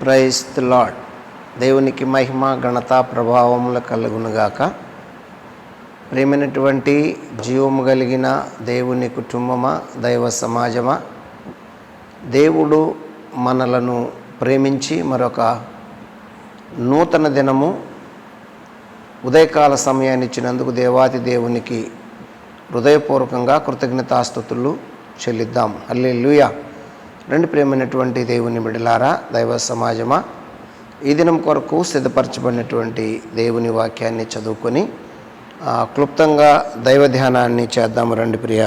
Praise the lord దేవునికి మహిమ ఘనత ప్రభావములు కలుగునుగాక. ప్రేమైనటువంటి జీవము కలిగిన దేవుని కుటుంబమా దైవ సమాజమా దేవుడు మనలను ప్రేమించి మరొక నూతన దినము ఉదయకాల సమయాన్ని ఇచ్చినందుకు దేవాది దేవునికి హృదయపూర్వకంగా కృతజ్ఞతాస్థుతులు చెల్లిద్దాం. హల్లెలూయా. రెండు ప్రేమైనటువంటి దేవుని బిడలారా దైవ సమాజమా ఈ దినం కొరకు సిద్ధపరచబడినటువంటి దేవుని వాక్యాన్ని చదువుకొని క్లుప్తంగా దైవ ధ్యానాన్ని చేద్దాము రండి ప్రియ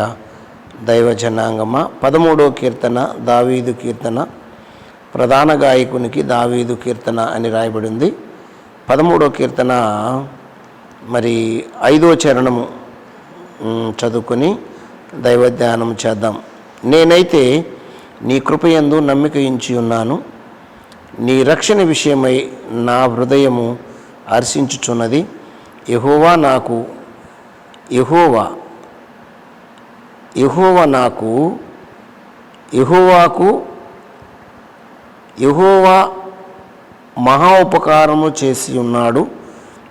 దైవ జనాంగమ. పదమూడో కీర్తన దావీదు కీర్తన ప్రధాన గాయకునికి దావీదు కీర్తన అని రాయబడింది. పదమూడో కీర్తన మరి ఐదో చరణము చదువుకొని దైవ ధ్యానం చేద్దాం. నేనైతే నీ కృపయందు నమ్మిక ఉంచి ఉన్నాను. నీ రక్షణ విషయమై నా హృదయము హర్షించుచున్నది. యహోవా నాకు యహోవా యహోవా నాకు యహోవాకు యహోవా మహా ఉపకారము చేసి ఉన్నాడు.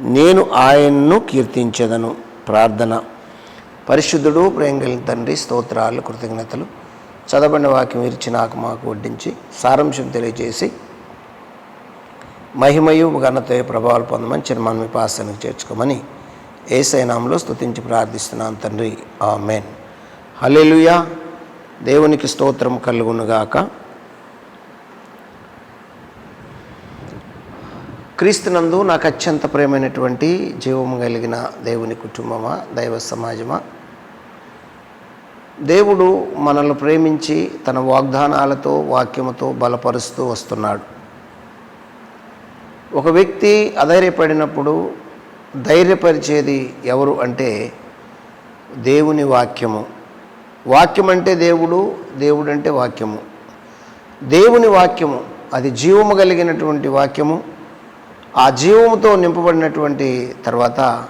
నేను ఆయన్ను కీర్తించదను. ప్రార్థన. పరిశుద్ధుడు ప్రేంగలి తండ్రి స్తోత్రాలు కృతజ్ఞతలు. చదవబడిన వాక్యం ఇరిచి నాకు మాకు వడ్డించి సారాంశం తెలియజేసి మహిమయు ఘనత ప్రభావాలు పొందమని చిరమన్ మీ పాసనకు చేర్చుకోమని ఏసైనాంలో స్తుతించి ప్రార్థిస్తున్నాను తండ్రి. ఆ మేన్ హలెలుయా దేవునికి స్తోత్రం కలుగునుగాక. క్రీస్తునందు నాకు అత్యంత ప్రేమైనటువంటి జీవము కలిగిన దేవుని కుటుంబమా దైవ సమాజమా దేవుడు మనల్ని ప్రేమించి తన వాగ్దానాలతో వాక్యముతో బలపరుస్తూ వస్తున్నాడు. ఒక వ్యక్తి అధైర్యపడినప్పుడు ధైర్యపరిచేది ఎవరు అంటే దేవుని వాక్యము. వాక్యం అంటే దేవుడు దేవుడు అంటే వాక్యము. దేవుని వాక్యము అది జీవము కలిగినటువంటి వాక్యము. ఆ జీవముతో నింపబడినటువంటి తర్వాత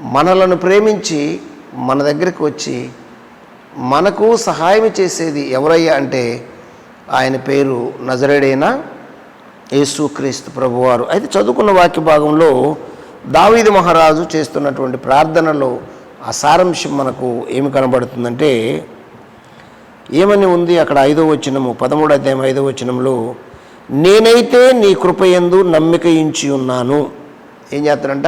మనలను ప్రేమించి మన దగ్గరికి వచ్చి మనకు సహాయం చేసేది ఎవరయ్యా అంటే ఆయన పేరు నజరేడైన యేసుక్రీస్తు ప్రభువారు. అయితే చదువుకున్న వాక్య భాగంలో దావీదు మహారాజు చేస్తున్నటువంటి ప్రార్థనలో ఆ సారాంశం మనకు ఏమి కనబడుతుందంటే ఏమని ఉంది అక్కడ ఐదో వచనము పదమూడు అధ్యాయం ఐదో వచనంలో నేనైతే నీ కృపయందు నమ్మిక ఇంచి ఉన్నాను. ఏం చేస్తాడంట?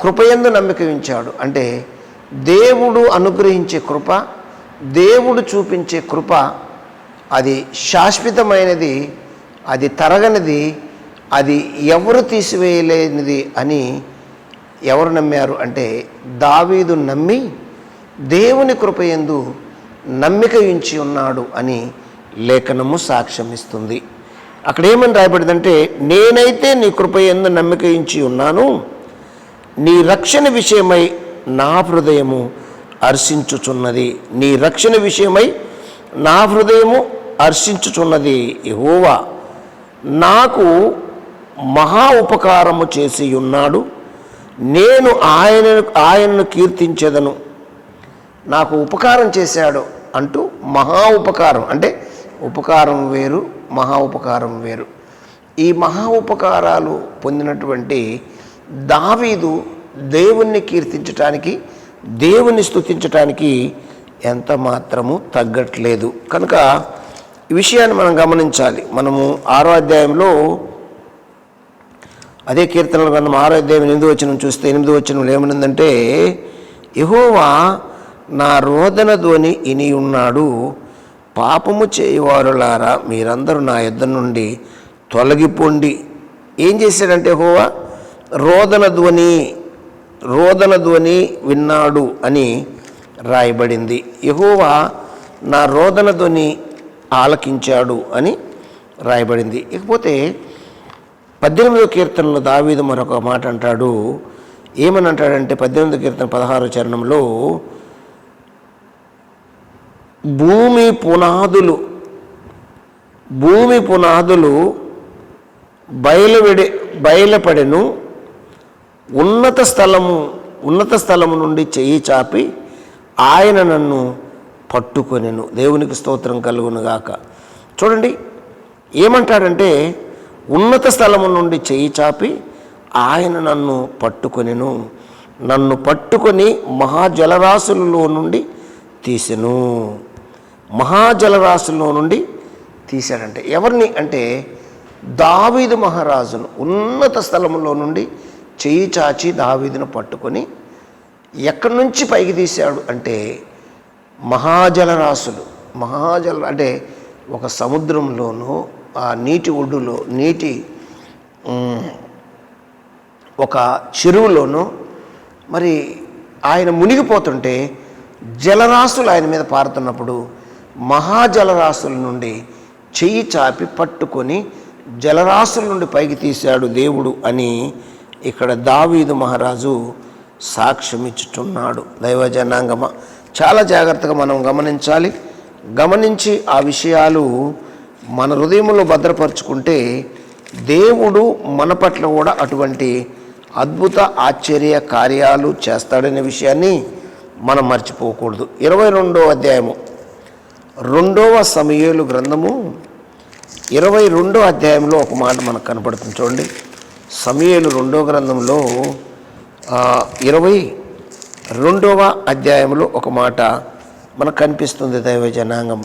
కృపయందు నమ్మిక ఉంచాడు. అంటే దేవుడు అనుగ్రహించే కృప దేవుడు చూపించే కృప అది శాశ్వతమైనది అది తరగనిది అది ఎవరు తీసివేయలేనిది అని ఎవరు నమ్మారు అంటే దావీదు నమ్మి దేవుని కృపయందు నమ్మిక ఉంచి ఉన్నాడు అని లేఖనము సాక్ష్యం ఇస్తుంది అక్కడ ఏమని రాయబడిందంటే నేనైతే నీ కృపయందు నమ్మిక ఉంచి ఉన్నాను నీ రక్షణ విషయమై నా హృదయము హర్షించుచున్నది. నీ రక్షణ విషయమై నా హృదయము హర్షించుచున్నది యహోవా. నాకు మహా ఉపకారము చేసి ఉన్నాడు నేను ఆయన ఆయనను కీర్తించేదను. నాకు ఉపకారం చేశాడు అంటూ మహా ఉపకారం అంటే ఉపకారం వేరు మహా ఉపకారం వేరు. ఈ మహా ఉపకారాలు పొందినటువంటి దావీదు దేవుణ్ణి కీర్తించటానికి దేవుణ్ణి స్తుతించటానికి ఎంత మాత్రము తగ్గట్లేదు. కనుక ఈ విషయాన్ని మనం గమనించాలి. మనము ఆరో అధ్యాయంలో అదే కీర్తనలు మనం ఆరో అధ్యాయం ఎనిమిది వచ్చిన చూస్తే ఎనిమిది వచ్చిన ఏమనుందంటే యహోవా నా రోదన ధ్వని ఇని ఉన్నాడు. పాపము చేయువారులారా మీరందరూ నా యుద్ధ నుండి తొలగిపోండి. ఏం చేశాడంటే హోవా రోదన ధ్వని రోదన ధ్వని విన్నాడు అని రాయబడింది. యహోవా నా రోదన ధ్వని ఆలకించాడు అని రాయబడింది. ఇకపోతే పద్దెనిమిదో కీర్తనలో దావీదు మరొక మాట అంటాడు. ఏమని అంటాడంటే పద్దెనిమిదో కీర్తన పదహారు చరణంలో భూమి పునాదులు భూమి పునాదులు బయలువెడి బయలుపడెను ఉన్నత స్థలము ఉన్నత స్థలము నుండి చెయ్యి చాపి ఆయన నన్ను పట్టుకొనెను. దేవునికి స్తోత్రం కలుగునుగాక. చూడండి ఏమంటాడంటే ఉన్నత స్థలము నుండి చేయి చాపి ఆయన నన్ను పట్టుకొనిను. నన్ను పట్టుకొని మహాజలరాశులలో నుండి తీసెను. మహాజలరాశుల్లో నుండి తీశాడంటే ఎవరిని? అంటే దావీదు మహారాజును. ఉన్నత స్థలంలో నుండి చేయి చాచి దావీదును పట్టుకొని ఎక్కడి నుంచి పైకి తీశాడు అంటే మహాజలరాశులు. మహాజల అంటే ఒక సముద్రంలోనూ ఆ నీటి ఒడ్డులో నీటి ఒక చెరువులోనూ మరి ఆయన మునిగిపోతుంటే జలరాశులు ఆయన మీద పారుతున్నప్పుడు మహాజలరాశుల నుండి చెయ్యి చాపి పట్టుకొని జలరాశుల నుండి పైకి తీశాడు దేవుడు అని ఇక్కడ దావీదు మహారాజు సాక్ష్యమిచ్చుతున్నాడు దైవజనాంగమ. చాలా జాగ్రత్తగా మనం గమనించాలి. గమనించి ఆ విషయాలు మన హృదయంలో భద్రపరుచుకుంటే దేవుడు మన పట్ల కూడా అటువంటి అద్భుత ఆశ్చర్య కార్యాలు చేస్తాడనే విషయాన్ని మనం మర్చిపోకూడదు. ఇరవై రెండో అధ్యాయము. రెండవ సమయలు గ్రంథము. ఇరవై రెండో అధ్యాయంలో ఒక మాట మనకు కనపడుతుంది. చూడండి. సమయలు రెండో గ్రంథంలో ఇరవై రెండవ అధ్యాయంలో ఒక మాట మనకు కనిపిస్తుంది దైవ జనాంగం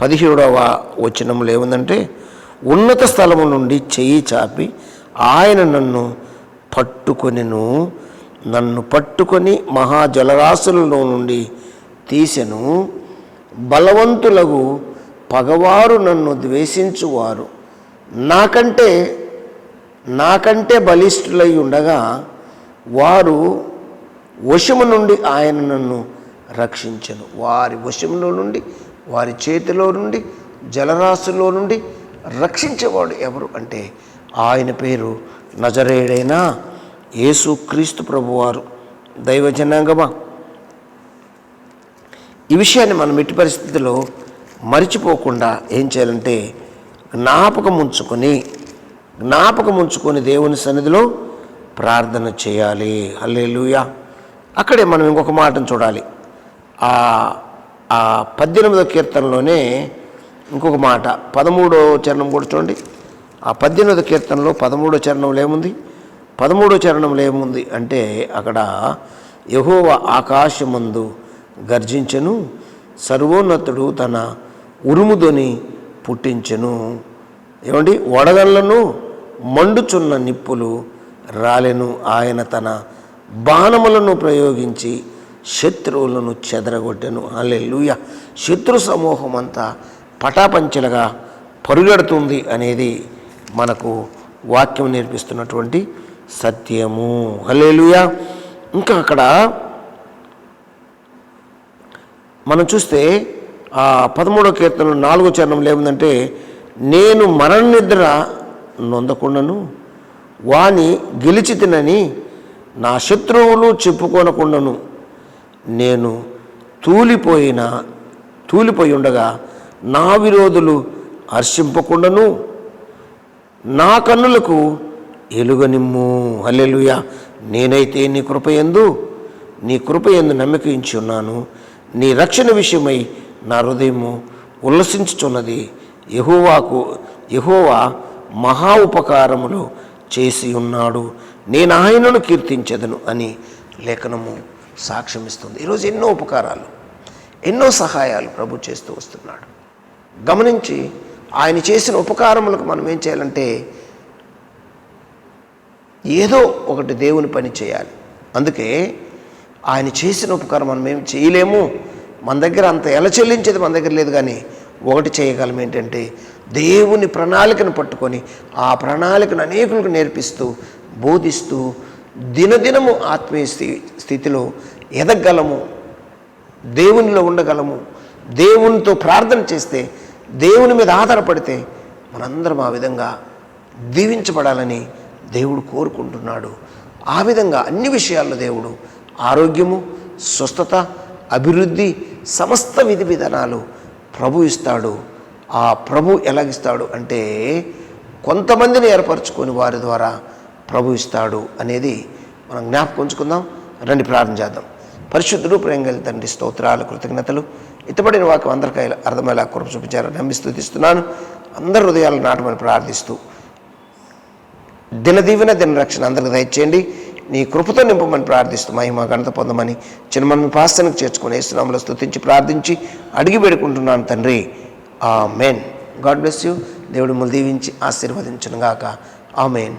పదిహేడవ వచనంలో ఏముందంటే ఉన్నత స్థలము నుండి చెయ్యి చాపి ఆయన నన్ను పట్టుకొనిను. నన్ను పట్టుకొని మహాజలరాశులలో నుండి తీసెను. బలవంతులకు పగవారు నన్ను ద్వేషించువారు. నాకంటే నాకంటే బలిష్ఠులై ఉండగా వారు వశము నుండి ఆయన నన్ను రక్షించను. వారి వశములో నుండి వారి చేతిలో నుండి జలరాశుల్లో నుండి రక్షించేవాడు ఎవరు అంటే ఆయన పేరు నజరేడైన ఏసుక్రీస్తు ప్రభువారు. దైవజనాంగమా ఈ విషయాన్ని మనం ఎట్టి పరిస్థితిలో మరిచిపోకుండా ఏం చేయాలంటే జ్ఞాపకం ఉంచుకొని జ్ఞాపకం ఉంచుకొని దేవుని సన్నిధిలో ప్రార్థన చేయాలి. అల్లెలుయా అక్కడే మనం ఇంకొక మాటను చూడాలి. ఆ ఆ పద్దెనిమిదో కీర్తనలోనే ఇంకొక మాట. పదమూడో చరణం కూడా చూడండి. ఆ పద్దెనిమిదో కీర్తనలో పదమూడో చరణంలో ఏముంది? పదమూడో చరణంలో ఏముంది అంటే అక్కడ యహోవ ఆకాశమందు గర్జించెను సర్వోన్నతుడు తన ఉరుముదని పుట్టించెను. ఏమండి? వడగళ్ళను మండుచున్న నిప్పులు రాలెను ఆయన తన బాణములను ప్రయోగించి శత్రువులను చెదరగొట్టెను. అల్లెలుయ శత్రు సమూహం అంతా పటాపంచలుగా పరుగెడుతుంది అనేది మనకు వాక్యం నేర్పిస్తున్నటువంటి సత్యము. హల్లెలూయా. ఇంకా అక్కడ మనం చూస్తే ఆ పదమూడో కీర్తనలు నాలుగో చరణంలో ఏముందంటే నేను మరణ నిద్ర నొందకుండాను వాని గెలిచి తినని నా శత్రువులు చెప్పుకోనకుండాను నేను తూలిపోయిన తూలిపోయి ఉండగా నా విరోధులు హర్షింపకుండాను నా కన్నులకు ఎలుగనిమ్ము. హల్లెలూయ. నేనైతే నీ కృపయందు నీ కృపయందు నమ్మకించి ఉన్నాను. నీ రక్షణ విషయమై నా హృదయము ఉల్లసించుచున్నది. యహోవాకు యహోవా మహా ఉపకారములు చేసి ఉన్నాడు. నేను ఆయనను కీర్తించదను అని లేఖనము సాక్ష్యమిస్తుంది. ఈరోజు ఎన్నో ఉపకారాలు ఎన్నో సహాయాలు ప్రభు చేస్తూ వస్తున్నాడు. గమనించి ఆయన చేసిన ఉపకారములకు మనం ఏం చేయాలంటే ఏదో ఒకటి దేవుని పని చేయాలి. అందుకే ఆయన చేసిన ఉపకారం మనం ఏం చేయలేము. మన దగ్గర అంత ఎలా చెల్లించేది మన దగ్గర లేదు కానీ ఒకటి చేయగలం ఏంటంటే దేవుని ప్రణాళికను పట్టుకొని ఆ ప్రణాళికను అనేకులకు నేర్పిస్తూ బోధిస్తూ దినదినము ఆత్మీయ స్థి స్థితిలో ఎదగలము దేవునిలో ఉండగలము దేవునితో ప్రార్థన చేస్తే దేవుని మీద ఆధారపడితే మనందరం ఆ విధంగా దీవించబడాలని దేవుడు కోరుకుంటున్నాడు. ఆ విధంగా అన్ని విషయాల్లో దేవుడు ఆరోగ్యము స్వస్థత అభివృద్ధి సమస్త విధి విధానాలు ప్రభు ఇస్తాడు. ఆ ప్రభు ఎలాగిస్తాడు అంటే కొంతమందిని ఏర్పరచుకొని వారి ద్వారా ప్రభు ఇస్తాడు అనేది మనం జ్ఞాపకం ఉంచుకుందాం. రండి ప్రార్థన చేద్దాం. పరిశుద్ధుడు ప్రేంగలి తండ్రి స్తోత్రాలు కృతజ్ఞతలు. ఇతబడిన వాక్యం అందరికీ అర్థమయ్యేలా కృప చూపించారని నమ్మి స్థుతిస్తున్నాను అందరి హృదయాలు నాటమని ప్రార్థిస్తూ దినదీవెన దిన రక్షణ అందరికి దయచేయండి. నీ కృపతో నింపమని ప్రార్థిస్తూ మహిమ ఘనత పొందమని చిన్నమని పాస్తనకు చేర్చుకుని ఇస్తున్నాములో స్తుతించి ప్రార్థించి అడిగి పెడుకుంటున్నాను తండ్రి. ఆ మెయిన్ గాడ్ బ్లెస్ యూ. దేవుడు ములు దీవించి ఆశీర్వదించునుగాక. ఆ మెయిన్